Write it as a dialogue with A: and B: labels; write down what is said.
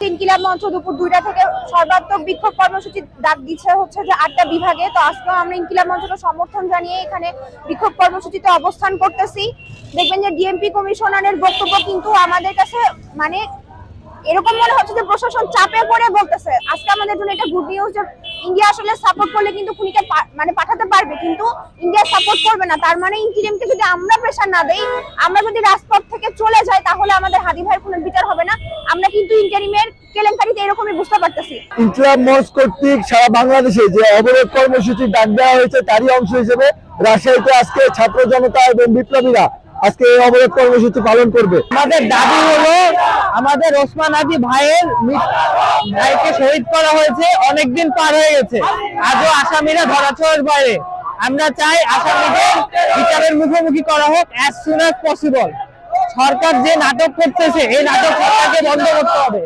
A: ইনকিলাব মঞ্চ দুপুর দুইটা থেকে সর্বাত্মক বিক্ষোভ কর্মসূচি ডাক দিচ্ছে হচ্ছে যে আটটা বিভাগে। তো আজকেও আমরা ইনকিলাব মঞ্চকে সমর্থন জানিয়ে এখানে বিক্ষোভ কর্মসূচিতে অবস্থান করতেছি। দেখবেন যে ডিএমপি কমিশনারের বক্তব্য কিন্তু আমাদের কাছে মানে এরকম মনে হচ্ছে যে প্রশাসন চাপে পড়ে বলতেছে। আজকে আমাদের জন্য এটা গুড নিউজ যে ইন্ডিয়া আসলে সাপোর্ট করলে কিন্তু খুনিকে মানে পাঠাতে পারবে, কিন্তু ইন্ডিয়া সাপোর্ট করবে না। তার মানে ইন্টিরিয়ামকে যদি আমরা প্রেশার না দেই, আমরা যদি রাজপথ থেকে চলে যাই, তাহলে আমাদের হাদি ভাইয়ের কোনো বিচার হবে না। আমরা কিন্তু ইন্টারিমের কেলেঙ্কারিতে এরকমই বুঝতে পারতেছি।
B: ইনকিলাব মঞ্চ কর্তৃক সারা বাংলাদেশে যে অবরোধ কর্মসূচি ডাক দেওয়া হয়েছে, তারই অংশ হিসেবে রাজশাহীতে আজকে ছাত্র জনতা এবং বিপ্লবীরা আজকে এই অবরোধ কর্মসূচি পালন করবে।
C: আমাদের দাবি হলো, আমাদের ওসমান আদি ভাইয়ের ভাইকে শহীদ করা হয়েছে, অনেকদিন পার হয়ে গেছে। আজও আসামিরা ধরাছোঁয়ার বাইরে আমরা চাই আসামিদের বিচারের মুখোমুখি করা হোক অ্যাজ সুন অ্যাজ পসিবল সরকার যে নাটক করতেছে, এই নাটক সরকারকে বন্ধ করতে হবে।